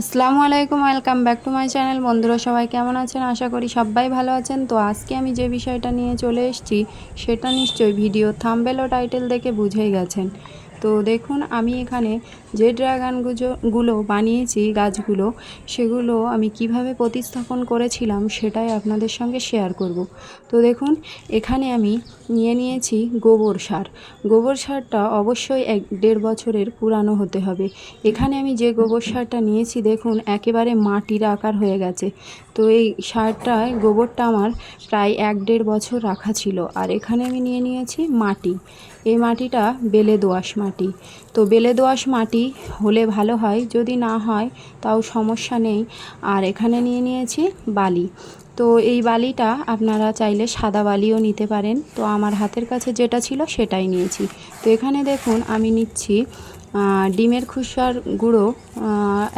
আসসালামু আলাইকুম, welcome back to my channel. বন্ধুরা সবাই কেমন আছেন? আশা করি সবাই ভালো আছেন। তো আজকে আমি যে বিষয়টা নিয়ে চলে এসেছি, সেটা নিশ্চয়ই ভিডিও থাম্বেল ও টাইটেল দেখে বুঝেই গেছেন। তো দেখুন, আমি এখানে যে ড্রাগনগুলো বানিয়েছি গাছগুলো, সেগুলো আমি কীভাবে প্রতিস্থাপন করেছিলাম সেটাই আপনাদের সঙ্গে শেয়ার করব। তো দেখুন, এখানে আমি নিয়ে নিয়েছি গোবর সার। গোবর সারটা অবশ্যই এক দেড় বছরের পুরানো হতে হবে। এখানে আমি যে গোবর সারটা নিয়েছি, দেখুন, একেবারে মাটির আকার হয়ে গেছে। তো এই সারটায়, গোবরটা আমার প্রায় এক দেড় বছর রাখা ছিল। আর এখানে আমি নিয়ে নিয়েছি মাটি। এই মাটিটা বেলে দোআঁশ মাটি। তো বেলে দোআঁশ মাটি হলে ভালো হয়, যদি না হয় তাও সমস্যা নেই। আর এখানে নিয়ে নিয়েছি বালি। তো এই বালিটা আপনারা চাইলে সাদা বালিও নিতে পারেন। তো আমার হাতের কাছে যেটা ছিল সেটাই নিয়েছি। তো এখানে দেখুন আমি নিচ্ছি ডিমের খুসার গুঁড়ো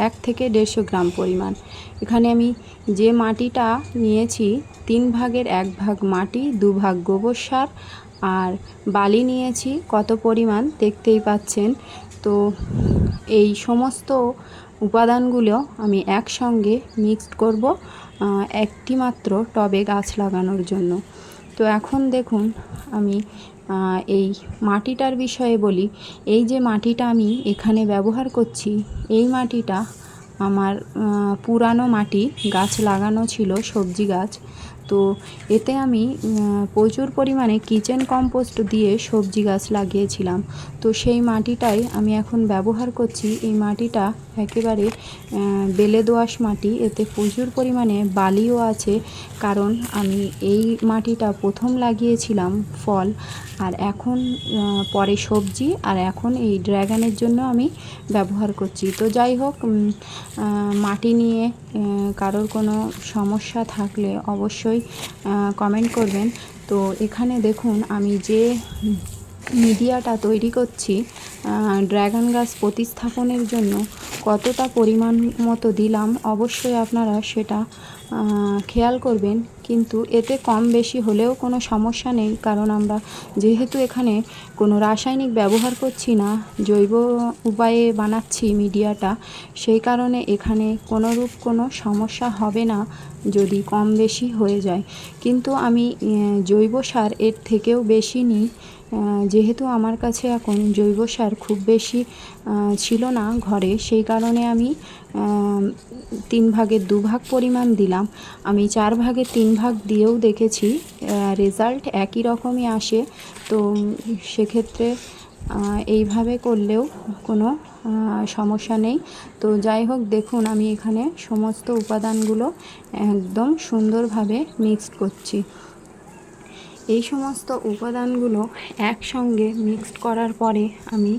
এক থেকে দেড়শো গ্রাম পরিমাণ। এখানে আমি যে মাটিটা নিয়েছি, তিন ভাগের এক ভাগ মাটি, দু ভাগ গোবর সার আর বালি নিয়েছি, কত পরিমাণ দেখতেই পাচ্ছেন। তো এই সমস্ত উপাদানগুলো আমি একসঙ্গে মিক্সড করব একটি মাত্র টবে গাছ লাগানোর জন্য। তো এখন দেখুন, আমি এই মাটিটার বিষয়ে বলি। এই যে মাটিটা আমি এখানে ব্যবহার করছি, এই মাটিটা আমার পুরানো মাটি, গাছ লাগানো ছিল, সবজি গাছ। তো এতে আমি প্রচুর পরিমাণে কিচেন কম্পোস্ট দিয়ে সবজি গাছ লাগিয়েছিলাম। তো সেই মাটিটাই আমি এখন ব্যবহার করছি। এই মাটিটা একেবারে বেলে দোআঁশ মাটি। এতে প্রচুর পরিমাণে বালিও আছে। কারণ আমি এই মাটিটা প্রথম লাগিয়েছিলাম ফল। আর এখন পরে সবজি। আর এখন এই ড্র্যাগনের জন্য আমি ব্যবহার করছি। তো যাই হোক মাটি নিয়ে কারোর কোনো সমস্যা থাকলে অবশ্যই কমেন্ট করবেন। তো এখানে দেখুন, আমি যে মিডিয়াটা তৈরি করছি ড্র্যাগন গাছ প্রতিস্থাপনের জন্য কতটা পরিমাণ মতো দিলাম, অবশ্যই আপনারা সেটা খেয়াল করবেন। কিন্তু এতে কম বেশি হলেও কোনো সমস্যা নেই, কারণ আমরা যেহেতু এখানে কোনো রাসায়নিক ব্যবহার করছি না, জৈব উপায়ে বানাচ্ছি মিডিয়াটা, সেই কারণে এখানে কোনোরূপ কোনো সমস্যা হবে না, যদি কম বেশি হয়ে যায়। কিন্তু আমি জৈব সার এর থেকেও বেশি নিই। যেহেতু আমার কাছে এখন জৈব সার খুব বেশি ছিল না ঘরে, সেই কারণে আমি তিন ভাগের দু ভাগ পরিমাণ দিলাম। আমি চার ভাগের তিন ভাগ দিয়েও দেখেছি রেজাল্ট একই রকমই আসে। তো সেক্ষেত্রে এইভাবে করলেও কোনো সমস্যা নেই। তো যাই হোক, দেখুন, আমি এখানে সমস্ত উপাদানগুলো একদম সুন্দরভাবে মিক্সড করছি। এই সমস্ত উপাদানগুলো একসঙ্গে মিক্সড করার পরে আমি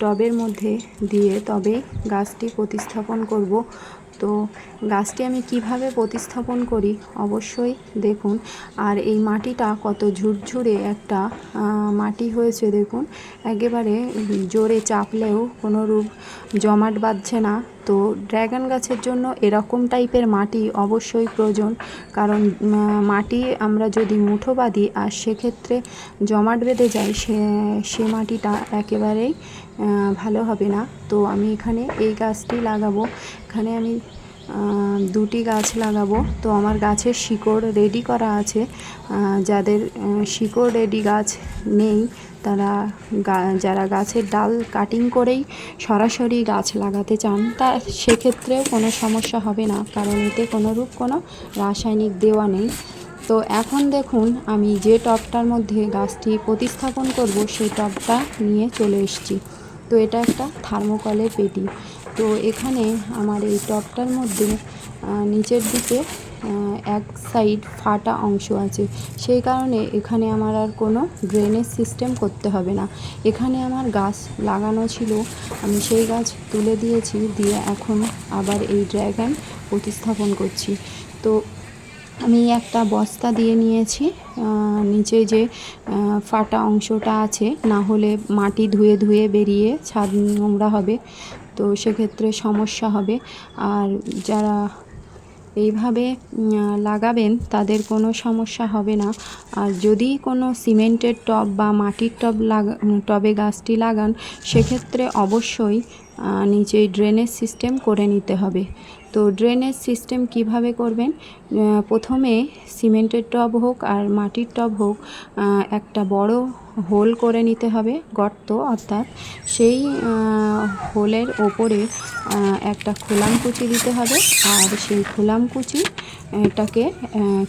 টবের মধ্যে দিয়ে তবে গাছটি প্রতিস্থাপন করব। তো গাছটি আমি কীভাবে প্রতিস্থাপন করি অবশ্যই দেখুন। আর এই মাটিটা কত ঝুরঝুরে একটা মাটি হয়েছে দেখুন। একেবারে জোরে চাপলেও কোনো রূপ জমাট বাঁধছে না। তো ড্র্যাগন গাছের জন্য এরকম টাইপের মাটি অবশ্যই প্রয়োজন। কারণ মাটি আমরা যদি মুঠো বাঁধি আর সেক্ষেত্রে জমাট বেঁধে যায় সে সে মাটিটা একেবারেই ভালো হবে না। তো আমি এখানে এই গাছটি লাগাবো। এখানে আমি দুটি গাছ লাগাবো। তো আমার গাছের শিকড় রেডি করা আছে। যাদের শিকড় রেডি গাছ নেই তারা যারা গাছের ডাল কাটিং করেই সরাসরি গাছ লাগাতে চান, তা সেক্ষেত্রেও কোনো সমস্যা হবে না, কারণ এতে কোনোরূপ কোনো রাসায়নিক দেওয়া নেই। তো এখন দেখুন, আমি যে টবটার মধ্যে গাছটি প্রতিস্থাপন করব, সেই টবটা নিয়ে চলে এসেছি। তো এটা একটা থার্মোকলের পেটি। তো এখানে আমার এই টবটার মধ্যে নিচের দিকে এক সাইড ফাটা অংশ আছে। সেই কারণে এখানে আমার আর কোনো ড্রেনেজ সিস্টেম করতে হবে না। এখানে আমার গাছ লাগানো ছিল। আমি সেই গাছ তুলে দিয়েছি, দিয়ে এখন আবার এই ড্র্যাগন প্রতিস্থাপন করছি। তো আমি একটা বস্তা দিয়ে নিয়েছি নিচে যে ফাটা অংশটা আছে, না হলে মাটি ধুয়ে ধুয়ে বেরিয়ে ছাদ নোংরা হবে। তো সেক্ষেত্রে সমস্যা হবে। আর যারা এইভাবে লাগাবেন, তাদের কোনো সমস্যা হবে না। আর যদি কোনো সিমেন্টের টব বা মাটির টব লাগা টবে গাছটি লাগান, সেক্ষেত্রে অবশ্যই নিচেই ড্রেনেজ সিস্টেম করে নিতে হবে। তো ড্রেনেজ সিস্টেম কীভাবে করবেন? প্রথমে সিমেন্টের টব হোক আর মাটির টব হোক একটা বড় হোল করে নিতে হবে, গর্ত অর্থাৎ সেই হোলের ওপরে একটা খোলাম কুচি দিতে হবে আর সেই খোলাম কুচি, এটাকে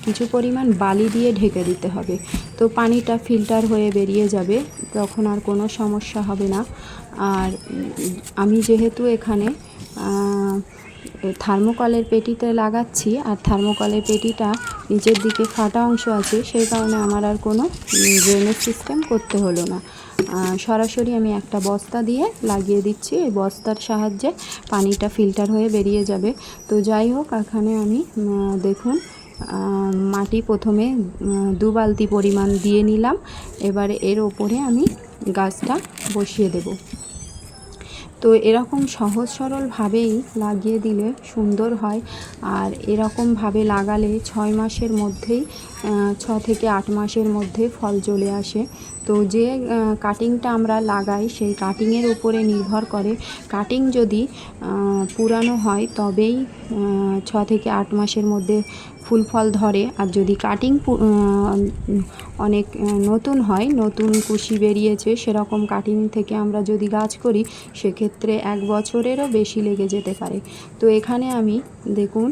কিছু পরিমাণ বালি দিয়ে ঢেকে দিতে হবে। তো পানিটা ফিল্টার হয়ে বেরিয়ে যাবে, তখন আর কোনো সমস্যা হবে না। আর আমি যেহেতু এখানে থার্মোকলের পেটিতে লাগাচ্ছি আর থার্মোকলের পেটিটা নিচের দিকে ফাটা অংশ আছে, সেই কারণে আমার আর কোনো ড্রেনেজ সিস্টেম করতে হলো না। সরাসরি আমি একটা বস্তা দিয়ে লাগিয়ে দিচ্ছি, এই বস্তার সাহায্যে পানিটা ফিল্টার হয়ে বেরিয়ে যাবে। তো যাই হোক, এখানে আমি দেখুন মাটি প্রথমে দু বালতি পরিমাণ দিয়ে নিলাম, এবারে এর ওপরে আমি গাছটা বসিয়ে দেবো। তো এরকম সহজ সরলভাবেই লাগিয়ে দিলে সুন্দর হয়। আর এরকমভাবে লাগালে ছয় মাসের মধ্যেই ছ থেকে আট মাসের মধ্যে ফল চলে আসে। তো যে কাটিংটা আমরা লাগাই সেই কাটিংয়ের উপরে নির্ভর করে। কাটিং যদি পুরানো হয় তবেই ছ থেকে আট মাসের মধ্যে ফুল ফল ধরে। আর যদি কাটিং অনেক নতুন হয়, নতুন কুশি বেরিয়েছে, সেরকম কাটিং থেকে আমরা যদি গাছ করি, সেক্ষেত্রে এক বছরেরও বেশি লেগে যেতে পারে। তো এখানে আমি, দেখুন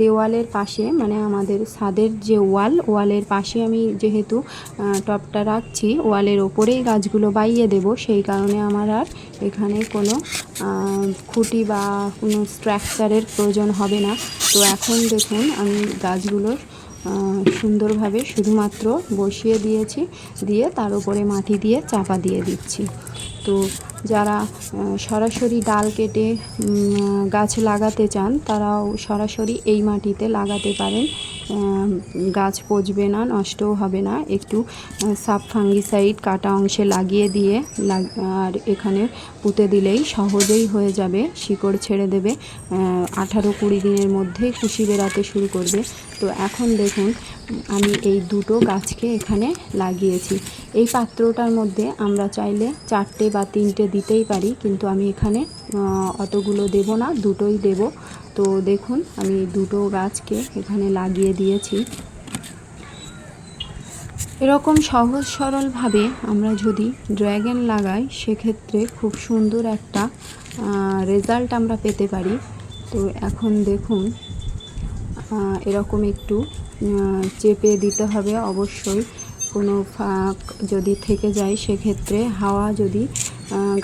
দেওয়ালের পাশে মানে আমাদের ছাদের যে ওয়াল, ওয়ালের পাশে আমি যেহেতু টবটা রাখছি, ওয়ালের ওপরেই গাছগুলো বাইয়ে দেব, সেই কারণে আমার আর এখানে কোনো খুঁটি বা কোনো স্ট্রাকচারের প্রয়োজন হবে না। তো এখন দেখুন, আমি গাছগুলোর আহ, সুন্দরভাবে শুধুমাত্র বসিয়ে দিয়েছি দিয়ে তার উপরে মাটি দিয়ে চাপা দিয়ে দিচ্ছি। তো যারা সরাসরি ডাল কেটে গাছ লাগাতে চান, তারাও সরাসরি এই মাটিতে লাগাতে পারেন। গাছ পচবে না, নষ্টও হবে না। একটু সাব ফাঙ্গিসাইড কাটা অংশে লাগিয়ে দিয়ে আর এখানে পুঁতে দিলেই সহজেই হয়ে যাবে, শিকড় ছেড়ে দেবে। আঠারো কুড়ি দিনের মধ্যেই খুশি বেরাতে শুরু করবে। তো এখন দেখুন আমি এই দুটো গাছকে এখানে লাগিয়েছি। এই পাত্রটার মধ্যে আমরা চাইলে চারটে বা তিনটে দিতেই পারি, কিন্তু আমি এখানে অতগুলো দেব না, দুটোই দেব। তো দেখুন, আমি দুটো গাছকে এখানে লাগিয়ে দিয়েছি। এরকম সহজ সরলভাবে আমরা যদি ড্র্যাগন লাগাই, সেক্ষেত্রে খুব সুন্দর একটা রেজাল্ট আমরা পেতে পারি। তো এখন দেখুন এরকম একটু চেপে দিতে হবে অবশ্যই। কোনো ফাঁক যদি থেকে যায় সেক্ষেত্রে, হাওয়া যদি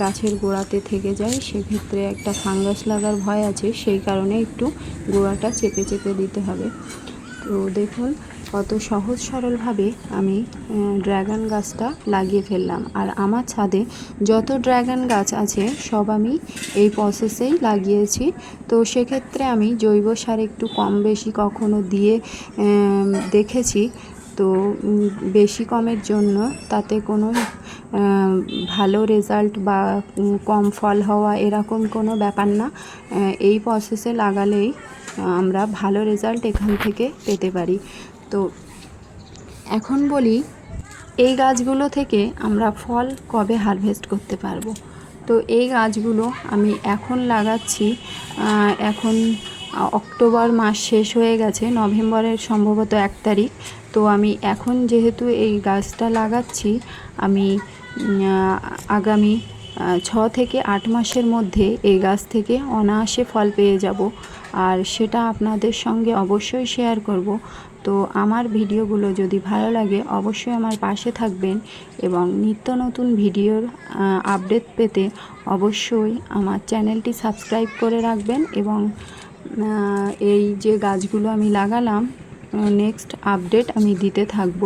গাছের গোড়াতে থেকে যায় সেক্ষেত্রে একটা ফাঙ্গাস লাগার ভয় আছে, সেই কারণে একটু গোড়াটা চেপে চেপে দিতে হবে। তো দেখুন কত সহজ সরলভাবে আমি ড্র্যাগন গাছটা লাগিয়ে ফেললাম। আর আমার ছাদে যত ড্র্যাগন গাছ আছে, সব আমি এই প্রসেসেই লাগিয়েছি। তো সেক্ষেত্রে আমি জৈব সার একটু কম বেশি কখনো দিয়ে দেখেছি। তো বেশি কমের জন্য তাতে কোনো ভালো রেজাল্ট বা কম ফল হওয়া এরকম কোনো ব্যাপার না। এই প্রসেসে লাগালেই আমরা ভালো রেজাল্ট এখান থেকে পেতে পারি। তো এখন বলি, এই গাছগুলো থেকে আমরা ফল কবে হারভেস্ট করতে পারব? তো এই গাছগুলো আমি এখন লাগাচ্ছি এখন অক্টোবর মাস শেষ হয়ে গেছে, নভেম্বরের সম্ভবত এক তারিখ। তো আমি এখন যেহেতু এই গাছটা লাগাচ্ছি, আমি আগামী ছ থেকে আট মাসের মধ্যে এই গাছ থেকে অনায়াসে ফল পেয়ে যাব। আর সেটা আপনাদের সঙ্গে অবশ্যই শেয়ার করব। তো আমার ভিডিওগুলো যদি ভালো লাগে, অবশ্যই আমার পাশে থাকবেন এবং নিত্য নতুন ভিডিওর আপডেট পেতে অবশ্যই আমার চ্যানেলটি সাবস্ক্রাইব করে রাখবেন এবং এই যে গাছগুলো আমি লাগালাম নেক্সট আপডেট আমি দিতে থাকব।